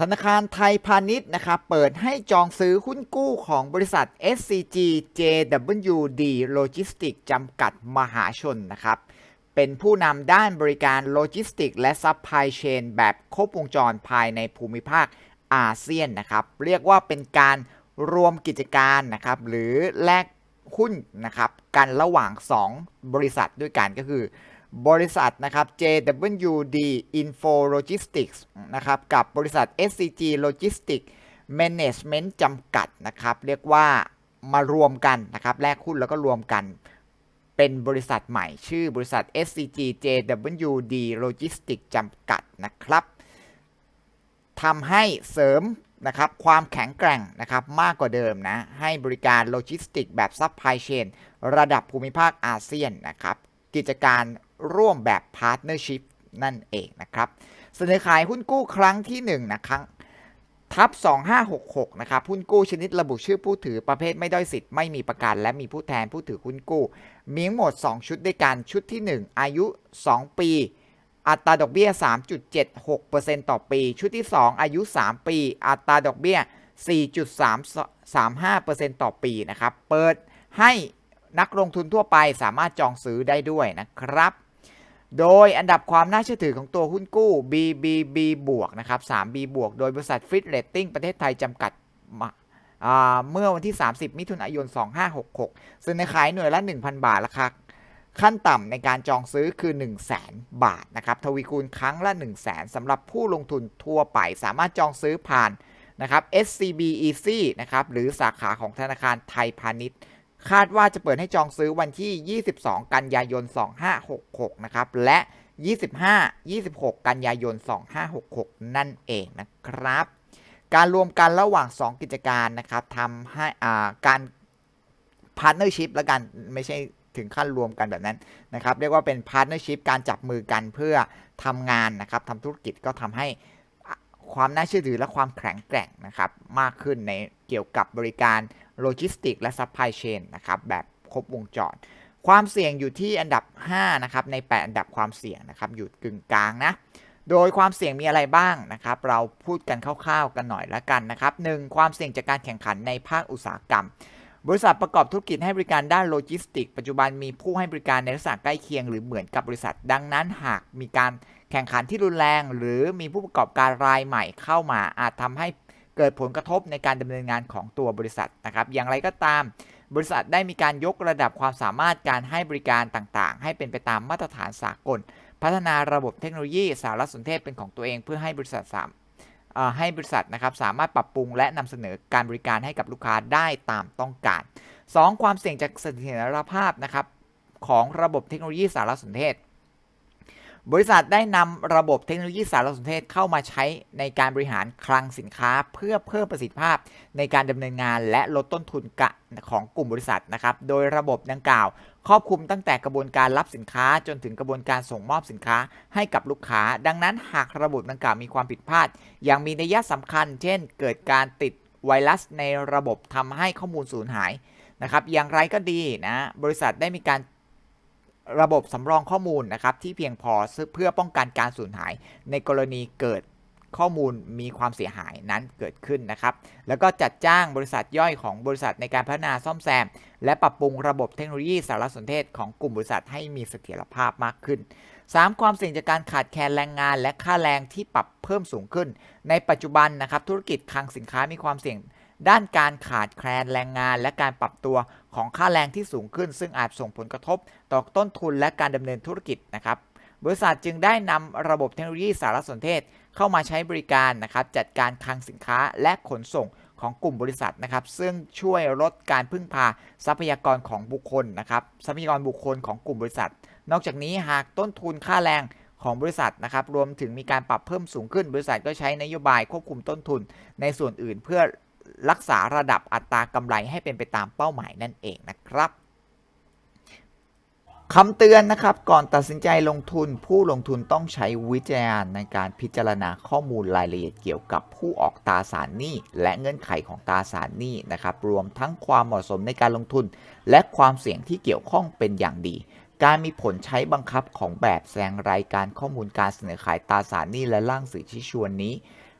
ธนาคารไทยพาณิชย์นะครับเปิดให้จองซื้อหุ้นกู้ของบริษัท SCG JWD Logistics จำกัดมหาชนนะครับ เป็นผู้นำด้านบริการโลจิสติกและซัพพลายเชนแบบครบวงจรภายในภูมิภาคอาเซียนนะครับ เรียกว่าเป็นการรวมกิจการนะครับ หรือแลกหุ้นนะครับ กันระหว่าง 2 บริษัทด้วยกันก็คือ บริษัทนะครับ JWD Info Logistics นะครับกับบริษัท SCG Logistics Management จำกัดนะครับ เรียกว่ามารวมกันนะครับแลกหุ้นแล้วก็รวมกันเป็นบริษัทใหม่ชื่อบริษัท SCG JWD Logistics จำกัดนะครับทำให้เสริมนะครับความแข็งแกร่งนะครับมากกว่าเดิมนะให้บริการโลจิสติกแบบซัพพลายเชนระดับภูมิภาคอาเซียนนะครับกิจการ ร่วมแบบพาร์ทเนอร์ชิพนั่นเองนะครับ เสนอขายหุ้นกู้ครั้งที่ 1 นะครับทับ 2566 นะครับ หุ้นกู้ชนิดระบุชื่อผู้ถือประเภทไม่ด้อยสิทธิ์ไม่มีประกัน และมีผู้แทนผู้ถือหุ้นกู้มีทั้งหมด 2 ชุดด้วยกันชุดที่ 1 อายุ 2 ปี อัตราดอกเบี้ย 3.76%ต่อปี ชุดที่ 2 อายุ 3 ปี อัตราดอกเบี้ย 4.35%ต่อปีนะครับ เปิดให้นักลงทุนทั่วไปสามารถจองซื้อได้ด้วยนะครับ โดยอันดับความน่าเชื่อถือของตัวหุ้นกู้ BBB บวกนะครับ 3B บวก โดยบริษัทฟิตเรตติ้งประเทศไทยจำกัดเมื่อวันที่ 30 มิถุนายน 2566เสนอขายหน่วยละ 1,000 บาทราคาขั้นต่ำในการจองซื้อคือ 1 0 0 0 0แบาทนะครับ ทวีคูณครั้งละ 1 0 0 0 0แสำหรับผู้ลงทุนทั่วไปสามารถจองซื้อผ่านนะครับ SCB Easy นะครับ หรือสาขาของธนาคารไทยพาณิชย์ คาดว่าจะเปิดให้จองซื้อวันที่ 22 กันยายน 2566 นะครับ และ 25 26 กันยายน 2566 นั่นเองนะครับ การรวมกันระหว่าง 2 กิจการนะครับทำให้อ่าการพาร์ n เนอร์ชิพแล้วกันไม่ใช่ถึงขั้นรวมกันแบบนั้นนะครับ เรียกว่าเป็นพาร์ n เนอร์ชิพการจับมือกันเพื่อทำงานนะครับทำธุรกิจก็ทำให้ความน่าเชื่อถือและความแข็งแกร่งนะครับ มากขึ้นในเกี่ยวกับบริการ โลจิสติกและซัพพลายเชนนะครับแบบครบวงจร ความเสี่ยงอยู่ที่อันดับ 5 นะครับ ใน 8 อันดับความเสี่ยงนะครับ อยู่กึ่งกลางนะ โดยความเสี่ยงมีอะไรบ้างนะครับ เราพูดกันคร่าวๆกันหน่อยละกันนะครับ 1. ความเสี่ยงจากการแข่งขันในภาคอุตสาหกรรม บริษัทประกอบธุรกิจให้บริการด้านโลจิสติก ปัจจุบันมีผู้ให้บริการในลักษณะใกล้เคียง หรือเหมือนกับบริษัท ดังนั้นหากมีการแข่งขันที่รุนแรง หรือมีผู้ประกอบการรายใหม่เข้ามาอาจทำให้ เกิดผลกระทบในการดำเนินงานของตัวบริษัทนะครับ อย่างไรก็ตาม บริษัทได้มีการยกระดับความสามารถการให้บริการต่างๆ ให้เป็นไปตามมาตรฐานสากล พัฒนาระบบเทคโนโลยีสารสนเทศเป็นของตัวเองเพื่อให้บริษัทสามให้บริษัทนะครับสามารถปรับปรุงและนำเสนอการบริการให้กับลูกค้าได้ตามต้องการ 2. ความเสี่ยงจากเสถียรภาพนะครับของระบบเทคโนโลยีสารสนเทศ บริษัทได้นำระบบเทคโนโลยีสารสนเทศเข้ามาใช้ในการบริหารคลังสินค้า เพื่อเพิ่มประสิทธิภาพในการดำเนินงานและลดต้นทุนกะของกลุ่มบริษัทนะครับ โดยระบบดังกล่าว ครอบคลุมตั้งแต่กระบวนการรับสินค้าจนถึงกระบวนการส่งมอบสินค้าให้กับลูกค้า ดังนั้นหากระบบดังกล่าวมีความผิดพลาด อย่างมีนัยสำคัญ เช่น เกิดการติดไวรัสในระบบทำให้ข้อมูลสูญหายนะครับ อย่างไรก็ดีนะ บริษัทได้มีการ ระบบสำรองข้อมูลนะครับที่เพียงพอเพื่อป้องกันการสูญหาย ในกรณีเกิดข้อมูลมีความเสียหายนั้นเกิดขึ้นนะครับ แล้วก็จัดจ้างบริษัทย่อยของบริษัทในการพัฒนาซ่อมแซม และปรับปรุงระบบเทคโนโลยีสารสนเทศของกลุ่มบริษัทให้มีเสถียรภาพมากขึ้น 3. ความเสี่ยงจากการขาดแคลนแรงงาน และค่าแรงที่ปรับเพิ่มสูงขึ้น ในปัจจุบันนะครับธุรกิจคลังสินค้ามีความเสี่ยง ด้านการขาดแคลนแรงงานและการปรับตัวของค่าแรงที่สูงขึ้น ซึ่งอาจส่งผลกระทบต่อต้นทุนและการดำเนินธุรกิจนะครับบริษัทจึงได้นำระบบเทคโนโลยีสารสนเทศเข้ามาใช้บริการนะครับจัดการคลังสินค้าและขนส่งของกลุ่มบริษัทนะครับ ซึ่งช่วยลดการพึ่งพาทรัพยากรของบุคคลนะครับ ทรัพยากรบุคคลของกลุ่มบริษัท นอกจากนี้หากต้นทุนค่าแรงของบริษัทนะครับ รวมถึงมีการปรับเพิ่มสูงขึ้น บริษัทก็ใช้นโยบายควบคุมต้นทุนในส่วนอื่น เพื่อ รักษาระดับอัตรากำไรให้เป็นไปตามเป้าหมายนั่นเองนะครับคำเตือนนะครับก่อนตัดสินใจลงทุนผู้ลงทุนต้องใช้วิจารณญาณในการพิจารณาข้อมูลรายละเอียดเกี่ยวกับผู้ออกตราสารหนี้และเงื่อนไขของตราสารหนี้นะครับรวมทั้งความเหมาะสมในการลงทุน และความเสี่ยงที่เกี่ยวข้องเป็นอย่างดี การมีผลใช้บังคับของแบบแสดงรายการข้อมูลการเสนอขายตราสารหนี้และร่างสื่อชี้ชวนนี้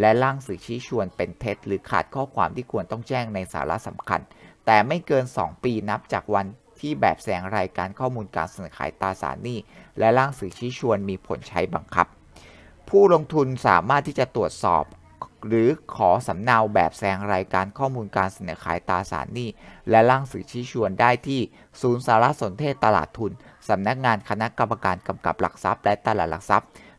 และร่างสื่อชี้ชวนเป็นเท็จ หรือขาดข้อความที่ควรต้องแจ้งในสาระสำคัญ แต่ไม่เกิน 2 ปีนับจากวันที่แบบแสดงรายการข้อมูลการเสนอขายตราสารหนี้ และร่างสื่อชี้ชวนมีผลใช้บังคับ ผู้ลงทุนสามารถที่จะตรวจสอบ หรือขอสำเนาแบบแสดงรายการข้อมูลการเสนอขายตราสารหนี้ และร่างสื่อชี้ชวนได้ที่ศูนย์สารสนเทศตลาดทุนสำนักงานคณะกรรมการกำกับหลักทรัพย์และตลาดหลักทรัพย์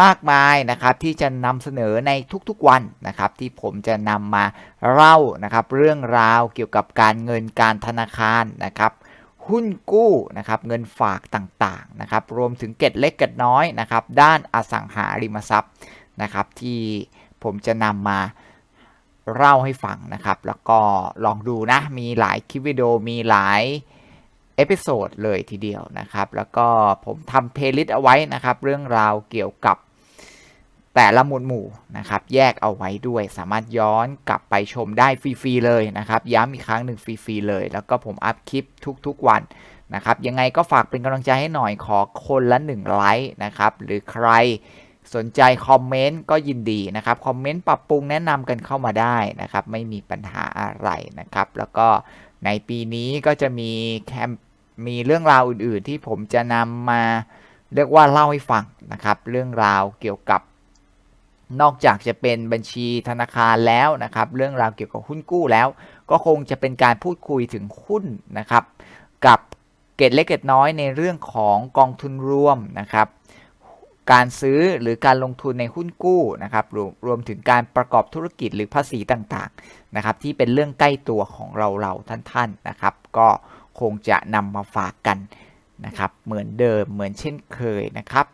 มากมายนะครับที่จะนำเสนอในทุกๆวันนะครับ ที่ผมจะนำมาเล่านะครับเรื่องราวเกี่ยวกับการเงินการธนาคารนะครับหุ้นกู้นะครับเงินฝากต่างๆนะครับรวมถึงเก็ดเล็กเก็ดน้อยนะครับด้านอสังหาริมทรัพย์นะครับที่ผมจะนำมาเล่าให้ฟังนะครับ แล้วก็ลองดูนะ มีหลายคลิปวิดีโอมีหลายเอพิโซดเลยทีเดียวนะครับ แล้วก็ผมทำเพลย์ลิสต์เอาไว้นะครับ เรื่องราวเกี่ยวกับ แต่ละหมวดหมู่นะครับแยกเอาไว้ด้วย สามารถย้อนกลับไปชมได้ฟรีๆเลยนะครับ ย้ำอีกครั้งหนึ่งฟรีๆเลย แล้วก็ผมอัพคลิปทุกๆวันนะครับยังไงก็ฝากเป็นกำลังใจให้หน่อยขอคนละ1ไลค์นะครับหรือใครสนใจคอมเมนต์ก็ยินดีนะครับคอมเมนต์ปรับปรุงแนะนำกันเข้ามาได้นะครับไม่มีปัญหาอะไรนะครับ แล้วก็ในปีนี้ก็จะมีแคมมีเรื่องราวอื่นๆ ที่ผมจะนำมาเรียกว่าเล่าให้ฟังนะครับ เรื่องราวเกี่ยวกับ นอกจากจะเป็นบัญชีธนาคารแล้วนะครับ เรื่องราวเกี่ยวกับหุ้นกู้แล้ว ก็คงจะเป็นการพูดคุยถึงหุ้นนะครับ กับเกตเล็กเกตน้อยในเรื่องของกองทุนรวมนะครับ การซื้อหรือการลงทุนในหุ้นกู้นะครับรวมรวมถึงการประกอบธุรกิจหรือภาษีต่างๆนะครับ ที่เป็นเรื่องใกล้ตัวของเราเราท่านๆนะครับ ก็คงจะนำมาฝากกันนะครับ เหมือนเดิมเหมือนเช่นเคยนะครับ